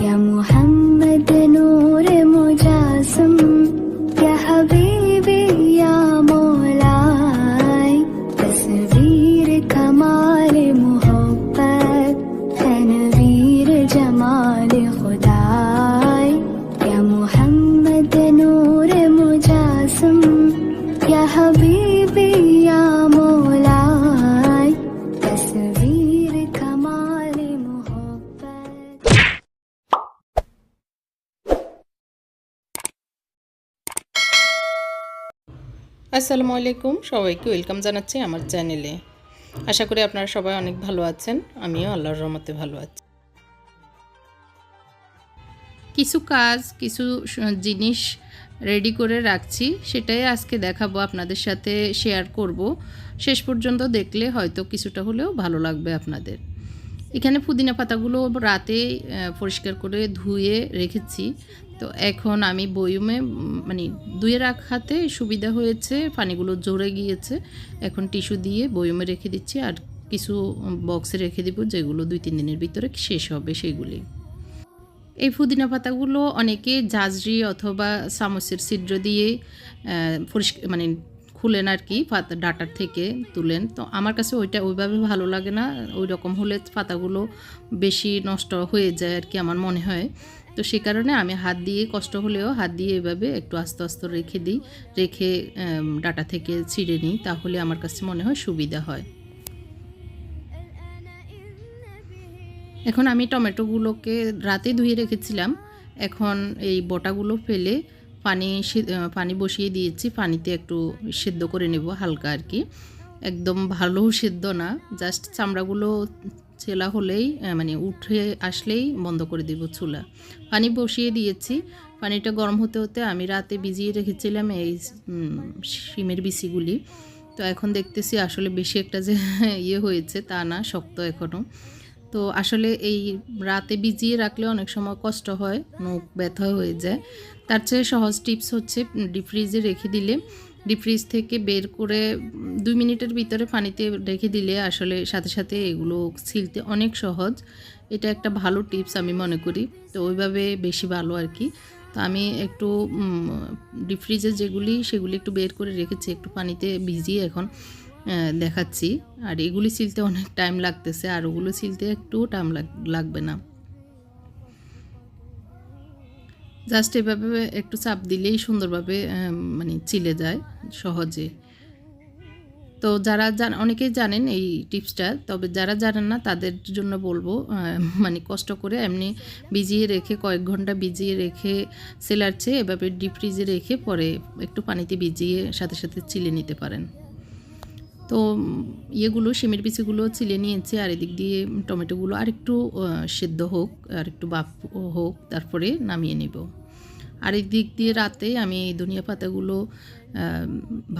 Ya Muhammad আসসালামু আলাইকুম, সবাইকে ওয়েলকাম জানাচ্ছি আমার চ্যানেলে। আশা করি আপনারা সবাই অনেক ভালো আছেন, আমিও আল্লাহর রহমতে ভালো আছি। কিছু কাজ, কিছু জিনিস রেডি করে রাখছি, সেটাই আজকে দেখাবো, আপনাদের সাথে শেয়ার করব। শেষ পর্যন্ত দেখলে হয়তো কিছুটা হলেও ভালো লাগবে আপনাদের। এখানে পুদিনা পাতাগুলো রাতে পরিষ্কার করে ধুয়ে রেখেছি। তো এখন আমি বয়ুমে মানে ধুয়ে রাখাতে সুবিধা হয়েছে, পানিগুলো জোরে গিয়েছে। এখন টিস্যু দিয়ে বয়ুমে রেখে দিচ্ছি আর কিছু বক্সে রেখে দিব যেগুলো দুই তিন দিনের ভিতরে শেষ হবে সেগুলি। এই পুদিনা পাতাগুলো অনেকে জাজরি অথবা চামচের ছিদ্র দিয়ে পরিষ্কার মানে খুলেন আর কি পাতা, ডাটার থেকে তুলেন। তো আমার কাছে ওইটা ওইভাবে ভালো লাগে না। ওই রকম হলে পাতাগুলো বেশি নষ্ট হয়ে যায় আর কি আমার মনে হয়। তো সে কারণে আমি হাত দিয়ে, কষ্ট হলেও হাত দিয়ে এভাবে একটু আস্তে আস্তে রেখে দিই, রেখে ডাটা থেকে ছিঁড়ে নিই, তাহলে আমার কাছে মনে হয় সুবিধা হয়। এখন আমি টমেটোগুলোকে রাতে ধুয়ে রেখেছিলাম। এখন এই বটাগুলো ফেলে পানি পানি বসিয়ে দিয়েছি, পানিতে একটু সেদ্ধ করে নেব হালকা আর কি। একদম ভালো সেদ্ধ না, জাস্ট চামড়াগুলো ছেলা হলেই মানে উঠে আসলেই বন্ধ করে দেব চুলা। পানি বসিয়ে দিয়েছি। পানিটা গরম হতে হতে আমি রাতে ভিজিয়ে রেখেছিলাম এই শিমের বিচিগুলি। তো এখন দেখতেছি আসলে বেশি একটা যে ইয়ে হয়েছে তা না, শক্ত এখনও তো আসলে এই রাতে ভিজিয়ে রাখলে অনেক সময় কষ্ট হয় মুখ ব্যথা হয়ে যায়। তার চেয়ে সহজ টিপস হচ্ছে ডিপ ফ্রিজে রেখে দিলে ডিপ ফ্রিজ থেকে বের করে দুই মিনিটের ভিতরে পানিতে রেখে দিলে আসলে সাথে সাথে এগুলো ছিলতে অনেক সহজ। এটা একটা ভালো টিপস আমি মনে করি। তো ওইভাবে বেশি ভালো আর কি। তো আমি একটু ডিপ ফ্রিজে যেগুলি, সেগুলি একটু বের করে রেখেছি, একটু পানিতে ভিজিয়ে এখন দেখাচ্ছি। আর এগুলি ছিলতে অনেক টাইম লাগতেছে, আর ওগুলো ছিলতে একটু টাইম লাগবে না। জাস্ট এভাবে একটু চাপ দিলেই সুন্দরভাবে মানে চিলে যায় সহজে। তো যারা জান, অনেকেই জানেন এই টিপসটা, তবে যারা জানেন না তাদের জন্য বলব মানে কষ্ট করে এমনি ভিজিয়ে রেখে, কয়েক ঘণ্টা ভিজিয়ে রেখে সেলার চেয়ে এভাবে ডিপ ফ্রিজে রেখে পরে একটু পানিতে ভিজিয়ে সাথে সাথে চিলে নিতে পারেন। তো ইয়েগুলো শিমের বিচিগুলো চিলে নিয়েছি আর এদিক দিয়ে টমেটোগুলো আর একটু সেদ্ধ হোক আর একটু বাপ হোক, তারপরে নামিয়ে নেব। আর দিক দিয়ে রাতে আমি এই ধনিয়া পাতাগুলো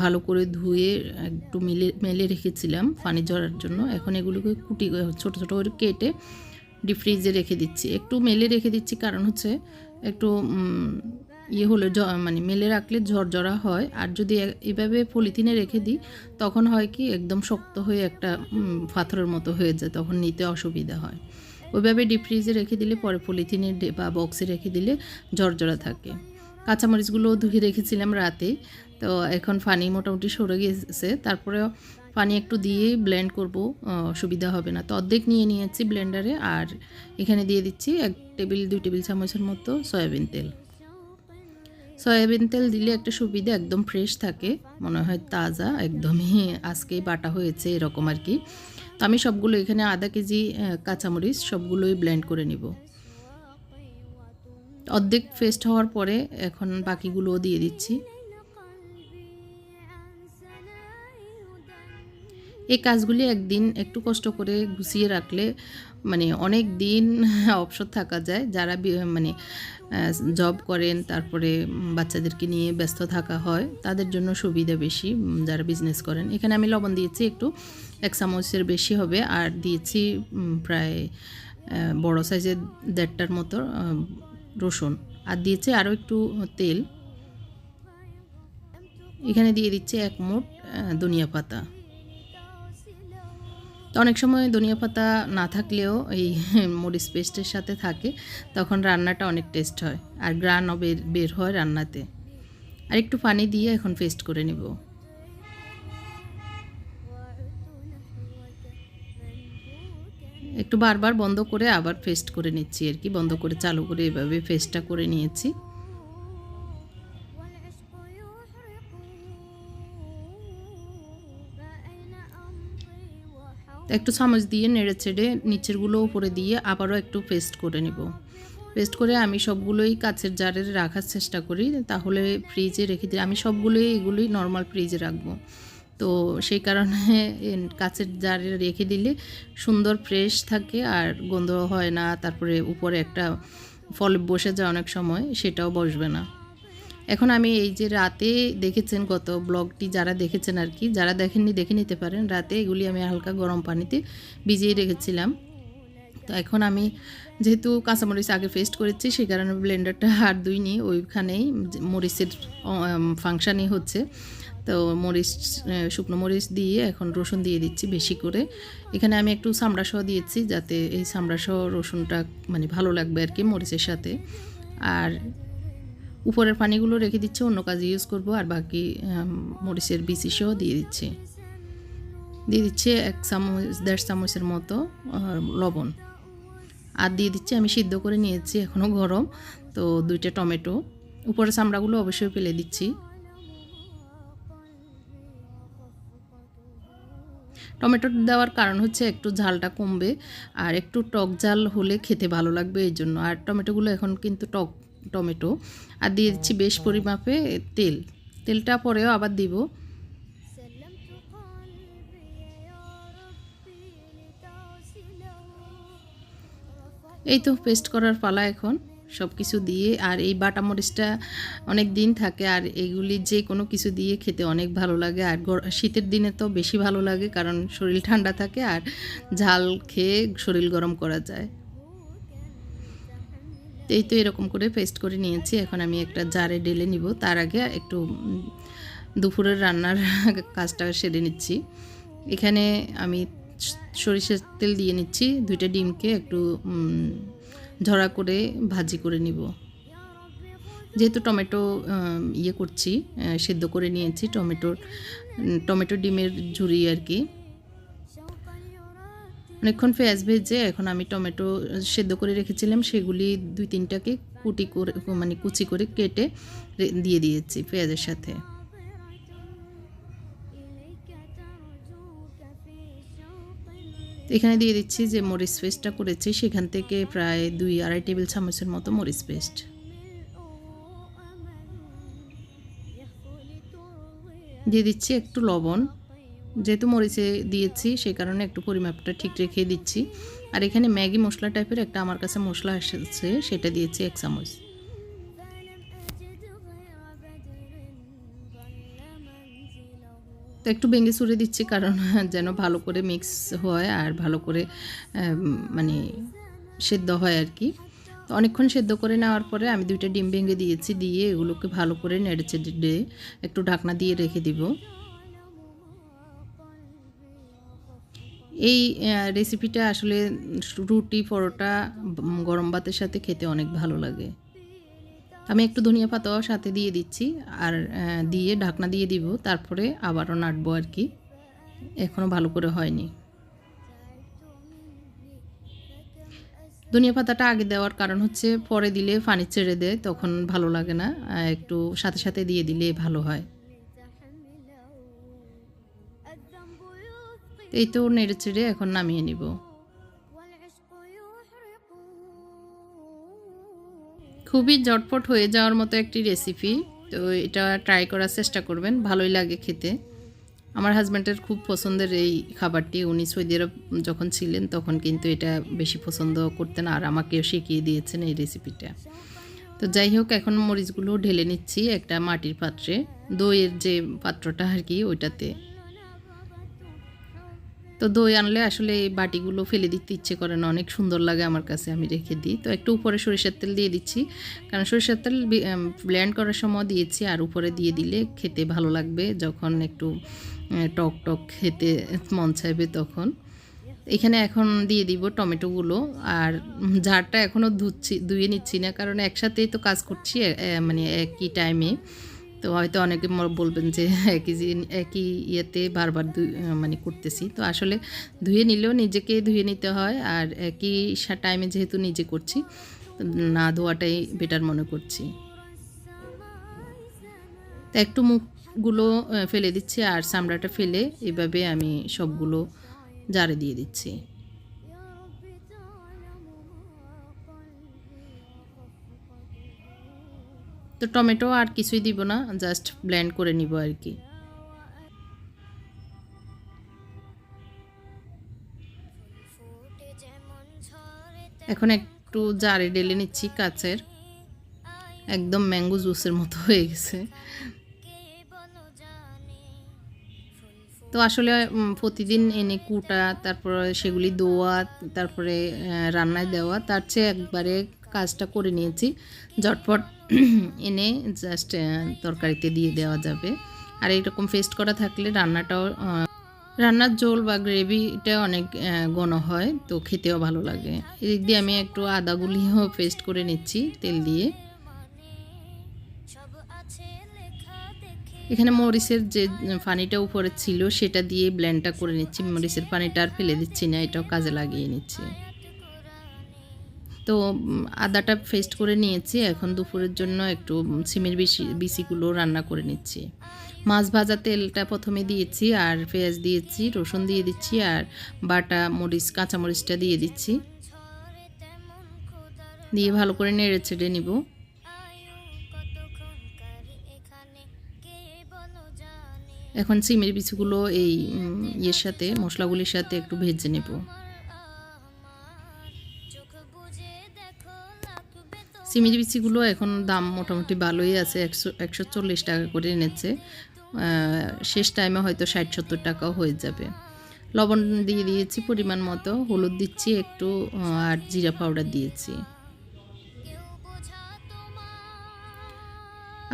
ভালো করে ধুয়ে একটু মেলে মেলে রেখেছিলাম পানি ঝরার জন্য। এখন এগুলোকে কুটি, ছোট ছোট করে কেটে ডিপ ফ্রিজে রেখে দিচ্ছি। একটু মেলে রেখে দিচ্ছি কারণ হচ্ছে একটু ইয়ে হলে মানে মেলে রাখলে ঝরঝরা হয়। আর যদি এভাবে পলিথিনে রেখে দিই, তখন হয় কি একদম শক্ত হয়ে একটা পাথরের মতো হয়ে যায়, তখন নিতে অসুবিধা হয়। ওইভাবে ডিপ ফ্রিজে রেখে দিলে পরে পলিথিনে বা বক্সে রেখে দিলে ঝরঝরা থাকে। কাঁচামরিচগুলোও ধুয়ে রেখেছিলাম রাতে। তো এখন পানি মোটামুটি সরে গেছে। তারপরেও পানি একটু দিয়ে ব্লেন্ড করব সুবিধা হবে না। তো অর্ধেক নিয়ে নিয়েছি ব্লেন্ডারে আর এখানে দিয়ে দিচ্ছি এক টেবিল, দুই টেবিল চামচের মতো সয়াবিন তেল। সয়াবিন তেল দিলে একটা সুবিধা, একদম ফ্রেশ থাকে। মনে হয় তাজা, একদমই আজকেই বাটা হয়েছে এরকম আর কি। তো আমি সবগুলো এখানে আধা কেজি কাঁচামরিচ সবগুলোই ব্লেন্ড করে নিব। অর্ধেক ফেস্ট হওয়ার পরে এখন বাকিগুলোও দিয়ে দিচ্ছি। এই কাজগুলি একদিন একটু কষ্ট করে গুছিয়ে রাখলে মানে অনেক দিন অবসর থাকা যায়। যারা মানে জব করেন, তারপরে বাচ্চাদেরকে নিয়ে ব্যস্ত থাকা হয়, তাদের জন্য সুবিধা বেশি যারা বিজনেস করেন। এখানে আমি লবণ দিয়েছি একটু, এক চামচের বেশি হবে, আর দিয়েছি প্রায় বড় সাইজের দেড়টার মতো রসুন। আর দিয়েছি আরও একটু তেল। এখানে দিয়ে দিচ্ছে এক মুঠ ধনিয়া পাতা। তো অনেক সময় ধনিয়া পাতা না থাকলেও এই মরিচ পেস্টের সাথে থাকে, তখন রান্নাটা অনেক টেস্ট হয় আর গ্রানও বের বের হয় রান্নাতে। আর একটু পানি দিয়ে এখন পেস্ট করে নেব। একটু বারবার বন্ধ করে আবার পেস্ট করে নিচ্ছি আর কি, বন্ধ করে, চালু করে এভাবে পেস্টটা করে নিয়েছি। একটু চামচ দিয়ে নেড়ে ছেড়ে নিচেরগুলো উপরে দিয়ে আবারও একটু পেস্ট করে নেব। পেস্ট করে আমি সবগুলোই কাছের জারে রাখার চেষ্টা করি, তাহলে ফ্রিজে রেখে দিই আমি সবগুলোই এগুলোই নর্মাল ফ্রিজে রাখব। তো সেই কারণে কাছের জারে রেখে দিলে সুন্দর ফ্রেশ থাকে আর গন্ধ হয় না, তারপরে উপরে একটা ফল বসে যায় অনেক সময়, সেটাও বসবে না। এখন আমি এই যে রাতে দেখেছেন গত ব্লগটি, যারা দেখেছেন আর কি, যারা দেখেননি দেখে নিতে পারেন। রাতে এগুলি আমি হালকা গরম পানিতে ভিজিয়ে রেখেছিলাম। তো এখন আমি যেহেতু কাঁচামরিচ আগে পেস্ট করেছি সেই কারণে ব্লেন্ডারটা আর দুইনি ওইখানেই মরিচের ফাংশানই হচ্ছে। তো মরিচ শুকনো মরিচ দিয়ে এখন রসুন দিয়ে দিচ্ছি বেশি করে। এখানে আমি একটু সামড়াসহ দিয়েছি, যাতে এই সামড়াসহ রসুনটা মানে ভালো লাগবে আর কি মরিচের সাথে। আর উপরের পানিগুলো রেখে দিচ্ছে, অন্য কাজে ইউজ করব, আর বাকি মরিচের বিচি সহ দিয়ে দিচ্ছি। দিয়ে দিচ্ছে এক চামচ, দেড় চামচের মতো লবণ। আর দিয়ে দিচ্ছি, আমি সিদ্ধ করে নিয়েছি এখনও গরম। তো দুইটা টমেটো। উপরের চামড়াগুলো অবশ্যই ফেলে দিচ্ছি। টমেটো দেওয়ার কারণ হচ্ছে একটু ঝালটা কমবে, আর একটু টক ঝাল হলে খেতে ভালো লাগবে, এই জন্য। আর টমেটোগুলো এখন কিন্তু টক টমেটো আর দিয়ে দিচ্ছি বেশ পরিমাপে তেল। তেলটা পরেও আবার দিব। এই তো পেস্ট করার পালা এখন। সব কিছু দিয়ে আর এই বাটা মরিচটা অনেক দিন থাকে আর এগুলি যে কোনো কিছু দিয়ে খেতে অনেক ভালো লাগে। আর শীতের দিনে তো বেশি ভালো লাগে কারণ শরীর ঠান্ডা থাকে আর ঝাল খেয়ে শরীর গরম করা যায়। তো এই তো এরকম করে পেস্ট করে নিয়েছি। এখন আমি একটা জারে ডেলে নিব। তার আগে একটু দুপুরের রান্নার কাজটা সেরে নিচ্ছি। এখানে আমি সরিষার তেল দিয়ে নিচ্ছি। দুইটা ডিমকে একটু ঝরা করে ভাজি করে নিব। যেহেতু টমেটো ইয়ে করছি সেদ্ধ করে নিয়েছি। টমেটোর টমেটো ডিমের ঝুড়ি আর কি। অনেকক্ষণ পেঁয়াজ ভেজে এখন আমি টমেটো সেদ্ধ করে রেখেছিলাম, সেগুলি দুই তিনটাকে কুটি করে মানে কুচি করে কেটে দিয়ে দিয়েছি পেঁয়াজের সাথে। এখানে দিয়ে দিচ্ছি যে মরিচ পেস্টটা করেছি, সেখান থেকে প্রায় দুই আড়াই টেবিল চামচের মতো মরিচ পেস্ট। দিয়ে দিচ্ছি একটু লবণ। যেহেতু মরিচে দিয়েছি, সেই কারণে একটু পরিমাপটা ঠিক রেখে দিচ্ছি। আর এখানে ম্যাগি মশলা টাইপের একটা আমার কাছে মশলা এসেছে, সেটা দিয়েছি এক চামচ। তো একটু ভেঙে চুড়ে দিচ্ছি, কারণ যেন ভালো করে মিক্স হয় আর ভালো করে মানে সেদ্ধ হয় আর কি। তো অনেকক্ষণ সেদ্ধ করে নেওয়ার পরে আমি দুইটা ডিম ভেঙে দিয়েছি, দিয়ে এগুলোকে ভালো করে নেড়ে চেড়ে একটু ঢাকনা দিয়ে রেখে দিব। এই রেসিপিটা আসলে রুটি, পরোটা গরম ভাতের সাথে খেতে অনেক ভালো লাগে। আমি একটু ধনিয়া পাতাও সাথে দিয়ে দিচ্ছি আর দিয়ে ঢাকনা দিয়ে দিব, তারপরে আবারও নাটবো আর কি। এখনও ভালো করে হয়নি। ধনিয়া পাতাটা আগে দেওয়ার কারণ হচ্ছে পরে দিলে পানি ছেড়ে দেয়, তখন ভালো লাগে না। একটু সাথে সাথে দিয়ে দিলে ভালো হয়। এই তো নেড়ে চেড়ে এখন নামিয়ে নিব। খুবই জটপট হয়ে যাওয়ার মতো একটি রেসিপি তো এটা ট্রাই করার চেষ্টা করবেন, ভালোই লাগে খেতে। আমার হাজব্যান্ডের খুব পছন্দের এই খাবারটি, উনি সৌদি আরব যখন ছিলেন তখন কিন্তু এটা বেশি পছন্দ করতেন আর আমাকেও শিখিয়ে দিয়েছেন এই রেসিপিটা তো যাই হোক, এখন মরিচগুলো ঢেলে নিচ্ছি একটা মাটির পাত্রে। দইয়ের যে পাত্রটা আর কি, ওইটাতে। তো দই আনলে আসলে এই বাটিগুলো ফেলে দিতে ইচ্ছে করে না। অনেক সুন্দর লাগে আমার কাছে, আমি রেখে দিই। তো একটু উপরে সরিষার তেল দিয়ে দিচ্ছি। কারণ সরিষার তেল ব্লেন্ড করার সময় দিয়েছি আর উপরে দিয়ে দিলে খেতে ভালো লাগবে যখন একটু টক টক খেতে মন চাইবে তখন। এখানে এখন দিয়ে দিব টমেটোগুলো আর ঝাড়টা এখনও ধুচ্ছি, ধুয়ে নিচ্ছি না। কারণ একসাথেই তো কাজ করছি মানে একই টাইমে তো হয়তো অনেকে বলবেন যে একই একই ইয়েতে বারবার মানে করতেছি। তো আসলে ধুয়ে নিলেও নিজেকে ধুয়ে নিতে হয় আর একই টাইমে যেহেতু নিজে করছি, না ধোয়াটাই বেটার মনে করছি। একটু মুখগুলো ফেলে দিচ্ছি আর চামড়াটা ফেলে এভাবে আমি সবগুলো জারে দিয়ে দিচ্ছি। তো টমেটো আর কিছুই দিব না জাস্ট ব্লেন্ড করে নিব আর কি। এখন একটু জারে ডেলে নিচ্ছি কাচের। একদম ম্যাঙ্গো জুসের মতো হয়ে গেছে। তো আসলে প্রতিদিন এনে কুটা, তারপরে সেগুলি দোয়া, তারপরে রান্নায় দেওয়া, তার চেয়ে একবারে কাজটা করে নিয়েছি। ঝটপট এনে জাস্ট তরকারিতে দিয়ে দেওয়া যাবে। আর এরকম পেস্ট করা থাকলে রান্নাটাও রান্নার ঝোল বা গ্রেভিটা অনেক ঘন হয়, তো খেতেও ভালো লাগে। এদিক দিয়ে আমি একটু আদাগুলিও পেস্ট করে নিচ্ছি তেল দিয়ে। এখানে মরিচের যে পানিটা উপরে ছিল, সেটা দিয়ে ব্ল্যান্ডটা করে নিচ্ছি। মরিচের পানিটা আর ফেলে দিচ্ছি না, এটাও কাজে লাগিয়ে নিচ্ছি। তো আদাটা ফেস্ট করে নিয়েছি। এখন দুপুরের জন্য একটু সিমের বিচি বিচিগুলো রান্না করে নিচ্ছি। মাছ ভাজা তেলটা প্রথমে দিয়েছি আর পেঁয়াজ দিয়েছি, রসুন দিয়ে দিচ্ছি আর বাটা মরিচ, কাঁচা মরিচটা দিয়ে দিচ্ছি। দিয়ে ভালো করে নেড়ে ছেড়ে নিব। এখন সিমের বিচিগুলো এই ইয়ের সাথে, মশলাগুলির সাথে একটু ভেজে নেব। সিমের বিচিগুলো এখন দাম মোটামুটি ভালোই আছে, একশো একশো চল্লিশ টাকা করে এনেছে। শেষ টাইমে হয়তো ষাট সত্তর টাকাও হয়ে যাবে। লবণ দিয়ে দিয়েছি পরিমাণ মতো, হলুদ দিচ্ছি একটু আর জিরা পাউডার দিয়েছি।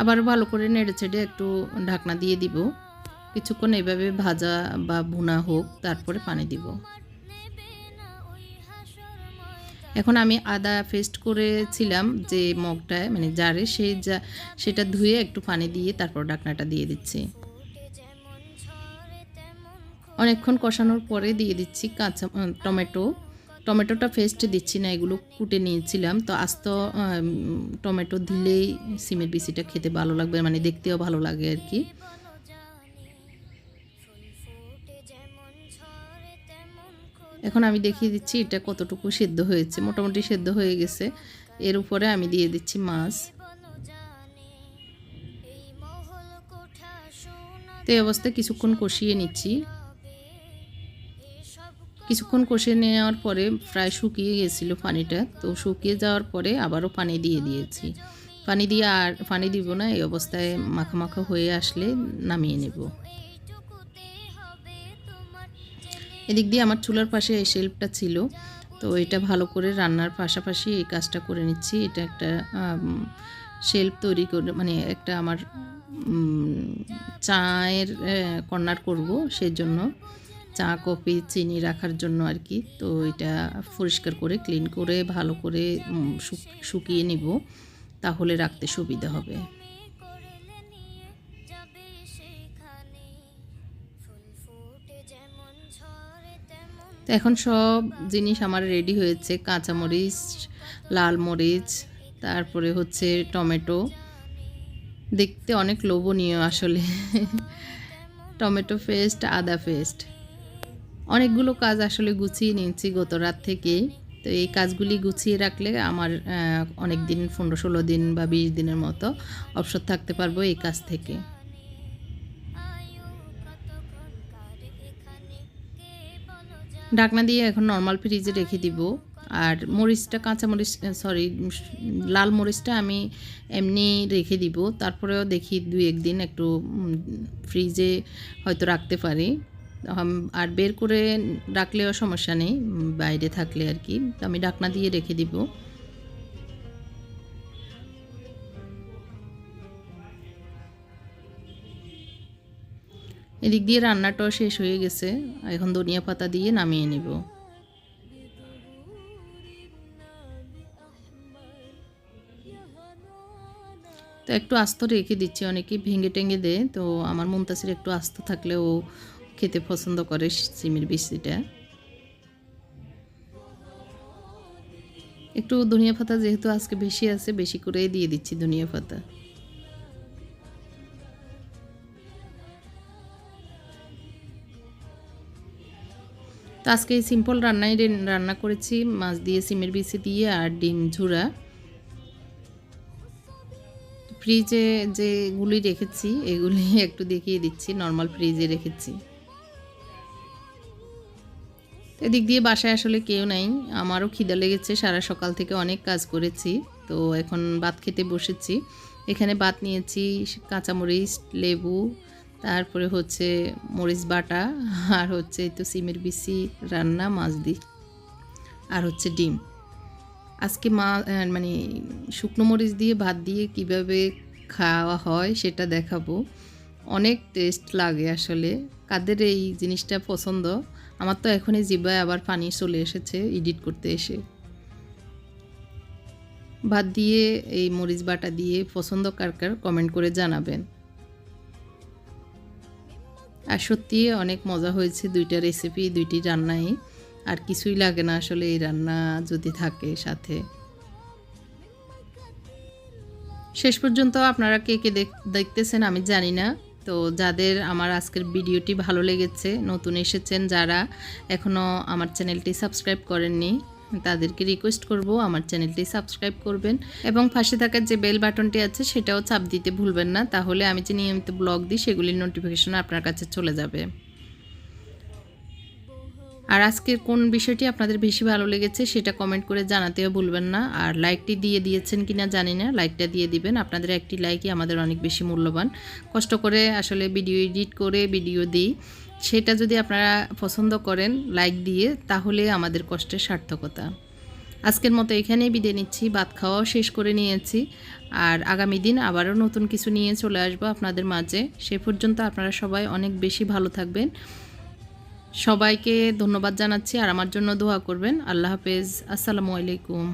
আবার ভালো করে নেড়ে ছেড়ে একটু ঢাকনা দিয়ে দিব। কিছুক্ষণ এভাবে ভাজা বা ভুনা হোক, তারপরে পানি দিব। এখন আমি আদা পেস্ট করেছিলাম যে মগটায় মানে জারে সেই যা, সেটা ধুয়ে একটু পানি দিয়ে তারপর ডাকনাটা দিয়ে দিচ্ছি। অনেকক্ষণ কষানোর পরে দিয়ে দিচ্ছি কাঁচা টমেটো। টমেটোটা পেস্ট দিচ্ছি না, এগুলো কুটে নিয়েছিলাম। তো আস্ত টমেটো দিলেই সিমের বিচিটা খেতে ভালো লাগবে মানে দেখতেও ভালো লাগে আর কি। এখন আমি দেখিয়ে দিচ্ছি এটা কতটুকু সেদ্ধ হয়েছে। মোটামুটি সেদ্ধ হয়ে গেছে। এর উপরে আমি দিয়ে দিচ্ছি মাছ। তো এই অবস্থায় কিছুক্ষণ কষিয়ে নিচ্ছি। কিছুক্ষণ কষিয়ে নেওয়ার পরে প্রায় শুকিয়ে গেছিল পানিটা। তো শুকিয়ে যাওয়ার পরে আবারও পানি দিয়ে দিয়েছি। পানি দিয়ে আর পানি দিব না, এই অবস্থায় মাখা মাখা হয়ে আসলে নামিয়ে নেব। এদিক দিয়ে আমার চুলার পাশে এই শেল্ফটা ছিল। তো এটা ভালো করে রান্নার পাশাপাশি এই কাজটা করে নিচ্ছি। এটা একটা শেল্ফ তৈরি করে মানে একটা আমার চায়ের কর্নার করব সেই জন্য চা, কফি, চিনি রাখার জন্য আর কি। তো এটা পরিষ্কার করে ক্লিন করে, ভালো করে শুকিয়ে নিব। তাহলে রাখতে সুবিধা হবে। তো এখন সব জিনিস আমার রেডি হয়েছে। কাঁচামরিচ, লাল মরিচ, তারপরে হচ্ছে টমেটো। দেখতে অনেক লোভনীয় আসলে। টমেটো পেস্ট আদা পেস্ট অনেকগুলো কাজ আসলে গুছিয়ে নিয়েছি গত রাত থেকেই তো এই কাজগুলি গুছিয়ে রাখলে আমার অনেক দিন পনেরো ষোলো দিন বা বিশ দিনের মতো অবসর থাকতে পারব এই কাজ থেকে। ঢাকনা দিয়ে এখন নর্মাল ফ্রিজে রেখে দিব। আর মরিচটা, কাঁচা মরিচ সরি লাল মরিচটা আমি এমনি রেখে দিব। তারপরেও দেখি দুই একদিন একটু ফ্রিজে হয়তো রাখতে পারি। আর বের করে রাখলেও সমস্যা নেই বাইরে থাকলে আর কি। আমি ডাকনা দিয়ে রেখে দিব। এদিক দিয়ে রান্নাটাও শেষ হয়ে গেছে, এখন ধনিয়া পাতা দিয়ে নামিয়ে নেব। তো একটু আস্ত রেখে দিচ্ছি, অনেকে ভেঙে টেঙে দেয়, তো আমার মুমতাসির একটু আস্ত থাকলে ও খেতে পছন্দ করে সিমের বিস্তিটা একটু ধনিয়া পাতা যেহেতু আজকে বেশি আছে, বেশি করেই দিয়ে দিচ্ছি ধনিয়া পাতা। তো আজকে এই সিম্পল রান্নাই রান্না করেছি। মাছ দিয়ে, সিমের বিচি দিয়ে আর ডিম ঝুরা। ফ্রিজে যেগুলি রেখেছি, এগুলি একটু দেখিয়ে দিচ্ছি। নর্মাল ফ্রিজে রেখেছি। এদিক দিয়ে বাসায় আসলে কেউ নাই। আমারও খিদা লেগেছে। সারা সকাল থেকে অনেক কাজ করেছি। তো এখন ভাত খেতে বসেছি। এখানে ভাত নিয়েছি, কাঁচামরিচ, লেবু তারপরে হচ্ছে মরিচ বাটা, আর হচ্ছে এই তো সিমের বিচি রান্না, মাছ দি আর হচ্ছে ডিম। আজকে মা মানে শুকনো মরিচ দিয়ে ভাত দিয়ে কীভাবে খাওয়া হয় সেটা দেখাবো। অনেক টেস্ট লাগে আসলে, কাদের এই জিনিসটা পছন্দ? আমার তো এখনই জিবায় আবার পানি চলে এসেছে এডিট করতে এসে। ভাত দিয়ে এই মরিচ বাটা দিয়ে পছন্দ কার কার কমেন্ট করে জানাবেন। আর সত্যি অনেক মজা হয়েছে দুইটা রেসিপি দুইটি রান্নাই। আর কিছুই লাগে না আসলে এই রান্না যদি থাকে সাথে। শেষ পর্যন্ত আপনারা কে কে দেখ- দেখতেছেন আমি জানি না। তো যাদের আমার আজকের ভিডিওটি ভালো লেগেছে, নতুন এসেছেন যারা এখনও আমার চ্যানেলটি সাবস্ক্রাইব করেননি তাদেরকে রিকোয়েস্ট করব, আমার চ্যানেলটি সাবস্ক্রাইব করবেন এবং পাশে থাকার যে বেল বাটনটি আছে সেটাও চাপ দিতে ভুলবেন না, তাহলে আমি যে নিয়মিত ব্লগ দিই, সেগুলির নোটিফিকেশন আপনার কাছে চলে যাবে। আর আজকের কোন বিষয়টি আপনাদের বেশি ভালো লেগেছে সেটা কমেন্ট করে জানাতেও ভুলবেন না। আর লাইকটি দিয়ে দিয়েছেন কি না জানি না লাইকটা দিয়ে দিবেন। আপনাদের একটি লাইকই আমাদের অনেক বেশি মূল্যবান। কষ্ট করে আসলে ভিডিও এডিট করে ভিডিও দিই। সেটা যদি আপনারা পছন্দ করেন লাইক দিয়ে, তাহলে আমাদের কষ্টের সার্থকতা। আজকের মতো এখানেই বিদায় নিচ্ছি। ভাত খাওয়াও শেষ করে নিয়েছি। আর আগামী দিন আবারও নতুন কিছু নিয়ে চলে আসব আপনাদের মাঝে। সে পর্যন্ত আপনারা সবাই অনেক বেশি ভালো থাকবেন। সবাইকে ধন্যবাদ জানাচ্ছি আর আমার জন্য দোয়া করবেন। আল্লাহ হাফেজ। আসসালামু আলাইকুম।